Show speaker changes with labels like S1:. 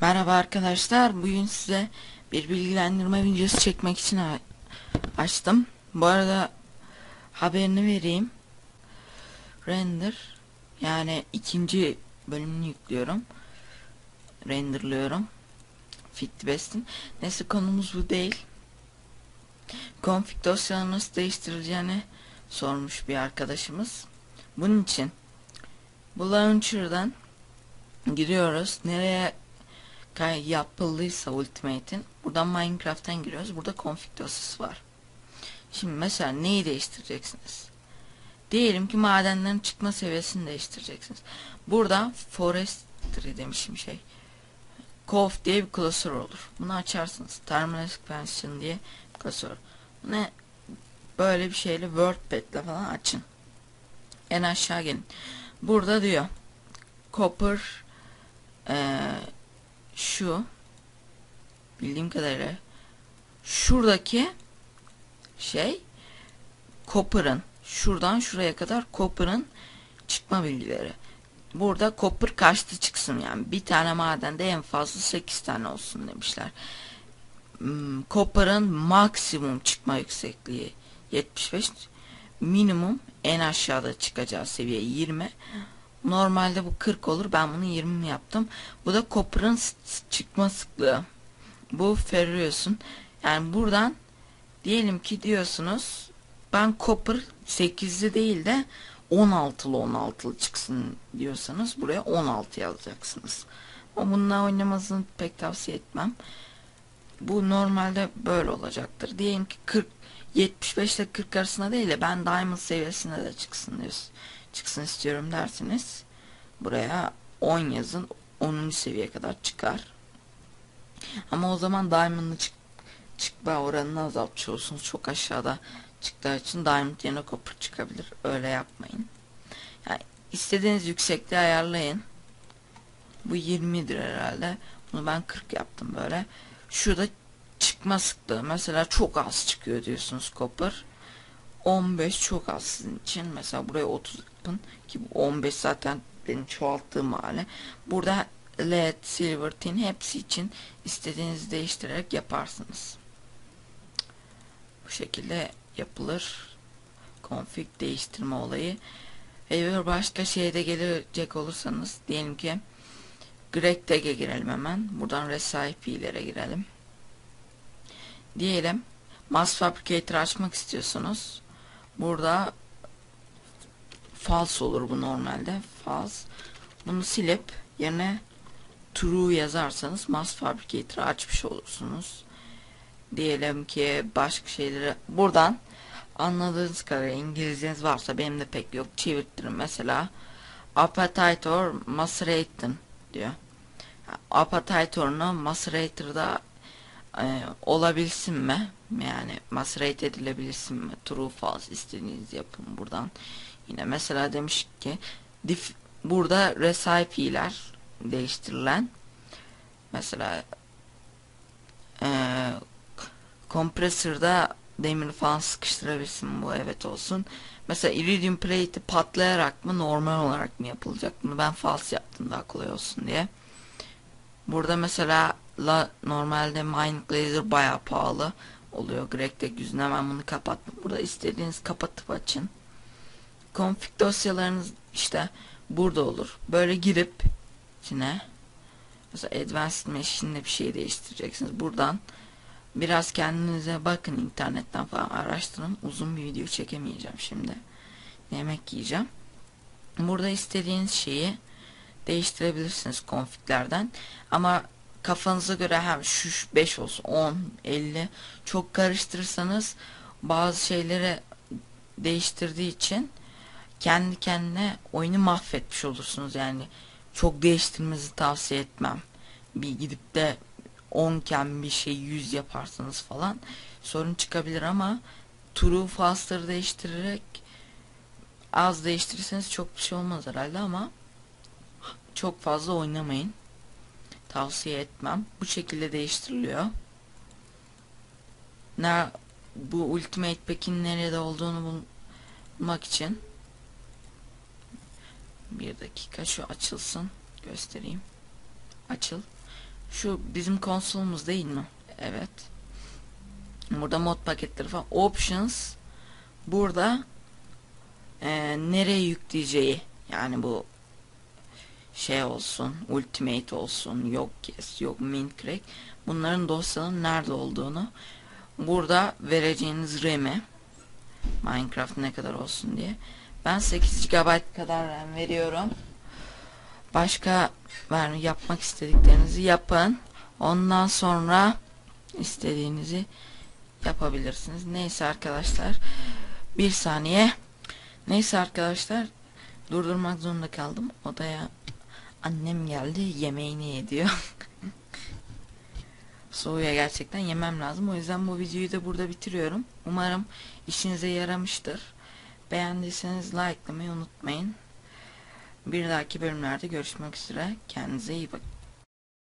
S1: Merhaba arkadaşlar. Bugün size bir bilgilendirme videosu çekmek için açtım. Bu arada haberini vereyim. Render yani ikinci bölümünü yüklüyorum. Renderlıyorum. Fit Best'in. Neyse konumuz bu değil. Config dosyalarını nasıl değiştirileceğini sormuş bir arkadaşımız. Bunun için bu launcher'dan giriyoruz. Nereye yapıldıysa Ultimate'in buradan Minecraft'tan giriyoruz. Burada config dosyası var. Şimdi mesela neyi değiştireceksiniz? Diyelim ki madenlerin çıkma seviyesini değiştireceksiniz. Burada forestry demişim şey. Cove diye bir klasör olur. Bunu açarsınız. Terminal expansion diye klasör. Ne böyle bir şeyle WordPad'le falan açın. En aşağı gelin. Burada diyor copper eee şu bildiğim kadarıyla şuradaki şey copper'ın şuradan şuraya kadar copper'ın çıkma bilgileri. Burada copper kaçtı çıksın yani bir tane madende en fazla 8 tane olsun demişler. Hmm, Copper'ın maksimum çıkma yüksekliği 75 minimum en aşağıda çıkacağı seviye 20 Normalde bu 40 olur. Ben bunu 20 yaptım. Bu da copper'ın çıkma sıklığı. Bu ferriyorsun. Yani buradan diyelim ki diyorsunuz ben copper 8'li değil de 16'lı 16'lı çıksın diyorsanız buraya 16 yazacaksınız. Ama bununla oynamasını pek tavsiye etmem. Bu normalde böyle olacaktır. Diyelim ki 40 75 ile 40 arasında değil de ben diamond seviyesinde de çıksın diyorsun çıksın istiyorum derseniz buraya 10 yazın 10. seviyeye kadar çıkar. Ama o zaman Diamond'ın çık çıkma oranını azaltmış olursunuz. Çok aşağıda çıktığı için Diamond yerine Copper çıkabilir. Öyle yapmayın. Yani istediğiniz yüksekliği ayarlayın. Bu 20'dir herhalde. Bunu ben 40 yaptım böyle. Şurada çıkma sıklığı. Mesela çok az çıkıyor diyorsunuz Copper. 15 çok az sizin için. Mesela buraya 30 yapın. Ki bu 15 zaten benim çoğalttığım hale. Burada LED, silver, tin hepsi için istediğinizi değiştirerek yaparsınız. Bu şekilde yapılır. Config değiştirme olayı. Eğer başka şeyde gelecek olursanız diyelim ki GregTag'e girelim hemen. Buradan recipe'lere girelim. Diyelim Mass Fabricator açmak istiyorsunuz. Burada false olur bu normalde. False. Bunu silip yerine true yazarsanız Mass Fabricator'ı açmış olursunuz. Diyelim ki başka şeyleri buradan anladığınız kadar İngilizceniz varsa benim de pek yok çevirtirim mesela Appetitor Macerator diyor. Appetitor'unu Macerator'da e, olabilsin mi? Yani macerate edilebilsin mi? True false istediğiniz yapın buradan. Yine mesela demiş ki dif, burada recipe'ler değiştirilen mesela e, kompresörde demir falan sıkıştırabilirsin bu evet olsun. Mesela iridium plate'i patlayarak mı normal olarak mı yapılacak bunu ben false yaptım daha kolay olsun diye. Burada mesela la normalde mine glazer bayağı pahalı oluyor. Greg'de yüzüne ben bunu kapattım. Burada istediğiniz kapatıp açın. Config dosyalarınız işte burada olur. Böyle girip içine mesela Advanced Machine'de bir şey değiştireceksiniz. Buradan biraz kendinize bakın internetten falan araştırın. Uzun bir video çekemeyeceğim şimdi. Yemek yiyeceğim. Burada istediğiniz şeyi değiştirebilirsiniz configlerden. Ama kafanıza göre hem şu 5 olsun 10 50 çok karıştırırsanız bazı şeyleri değiştirdiği için kendi kendine oyunu mahvetmiş olursunuz yani çok değiştirmenizi tavsiye etmem bir gidip de 10 iken bir şey 100 yaparsanız falan sorun çıkabilir ama true faster değiştirerek az değiştirirseniz çok bir şey olmaz herhalde ama çok fazla oynamayın tavsiye etmem bu şekilde değiştiriliyor ne bu ultimate pack'in nerede olduğunu bulmak için bir dakika şu açılsın göstereyim açıl Şu bizim konsolumuz değil mi? Evet. Burada mod paketleri falan. Options. Burada eee, nereye yükleyeceği. Yani bu şey olsun. Ultimate olsun. Yok yes. Yok Minecraft. Bunların dosyaların nerede olduğunu. Burada vereceğiniz RAM'i. Minecraft ne kadar olsun diye. Ben 8 GB kadar RAM veriyorum. Başka ver, yapmak istediklerinizi yapın. Ondan sonra istediğinizi yapabilirsiniz. Neyse arkadaşlar. Bir saniye. Neyse arkadaşlar. Durdurmak zorunda kaldım. Odaya annem geldi. Yemeğini ediyor. Soğuya gerçekten yemem lazım. O yüzden bu videoyu da burada bitiriyorum. Umarım işinize yaramıştır. Beğendiyseniz likelamayı unutmayın. Bir dahaki bölümlerde görüşmek üzere. Kendinize iyi bakın.